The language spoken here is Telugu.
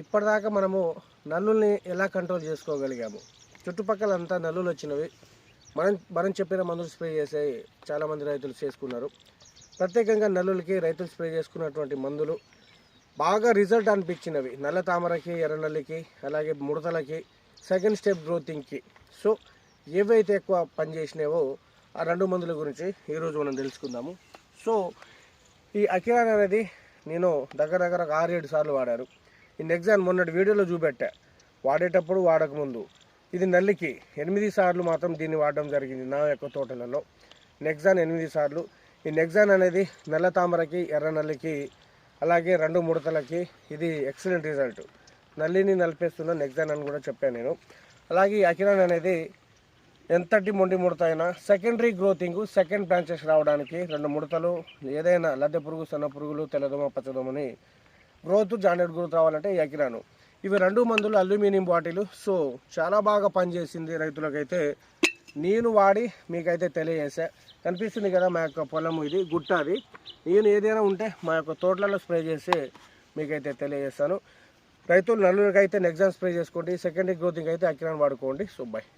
ఇప్పటిదాకా మనము నల్లుల్ని ఎలా కంట్రోల్ చేసుకోగలిగాము? చుట్టుపక్కల అంతా నల్లులు వచ్చినవి మనం మనం చెప్పిన మందులు స్ప్రే చేసే చాలామంది రైతులు చేసుకున్నారు. ప్రత్యేకంగా నల్లులకి రైతులు స్ప్రే చేసుకున్నటువంటి మందులు బాగా రిజల్ట్ అనిపించినవి. నల్ల తామరకి ఎర్రనల్లికి అలాగే ముడతలకి సెకండ్ స్టెప్ గ్రోతింగ్కి. సో ఏవైతే ఎక్కువ పనిచేసినావో ఆ రెండు మందుల గురించి ఈరోజు మనం తెలుసుకుందాము. సో ఈ అకిరాన్ అనేది నేను దగ్గర దగ్గర ఒక ఆరు ఏడు సార్లు వాడాను. ఈ నెక్సాన్ మొన్నటి వీడియోలో చూపెట్టా. వాడేటప్పుడు వాడకముందు. ఇది నల్లికి ఎనిమిది సార్లు మాత్రం దీన్ని వాడడం జరిగింది నా యొక్క తోటలలో. నెక్సాన్ ఎనిమిది సార్లు. ఈ నెక్సాన్ అనేది నల్ల తామరకి ఎర్ర నల్లికి అలాగే రెండు ముడతలకి ఇది ఎక్సలెంట్ రిజల్ట్ నల్లిని నలిపేస్తున్న నెక్సాన్ అని కూడా చెప్పాను నేను. అలాగే అకిరాన్ అనేది ఎంతటి మొండి ముడత అయినా సెకండరీ గ్రోతింగ్ సెకండ్ బ్రాంచెస్ రావడానికి రెండు ముడతలు ఏదైనా లద్దె పురుగు సన్న పురుగులు తెల్లదోమ పచ్చదోమని గ్రోత్ జాండెడ్ గ్రోత్ రావాలంటే ఈ ఇవి రెండు మందులు అల్యూమినియం బాటిల్. సో చాలా బాగా పనిచేసింది రైతులకైతే. నేను వాడి మీకైతే తెలియజేసా. కనిపిస్తుంది కదా మా యొక్క పొలం ఇది గుట్ట అది. నేను ఏదైనా ఉంటే మా యొక్క తోటలలో స్ప్రే చేసి మీకైతే తెలియజేస్తాను. రైతులు నలుగురికి అయితే నెక్సాన్ స్ప్రే చేసుకోండి. సెకండరీ గ్రోతింగ్ అయితే అకిరాన్ వాడుకోండి. So bye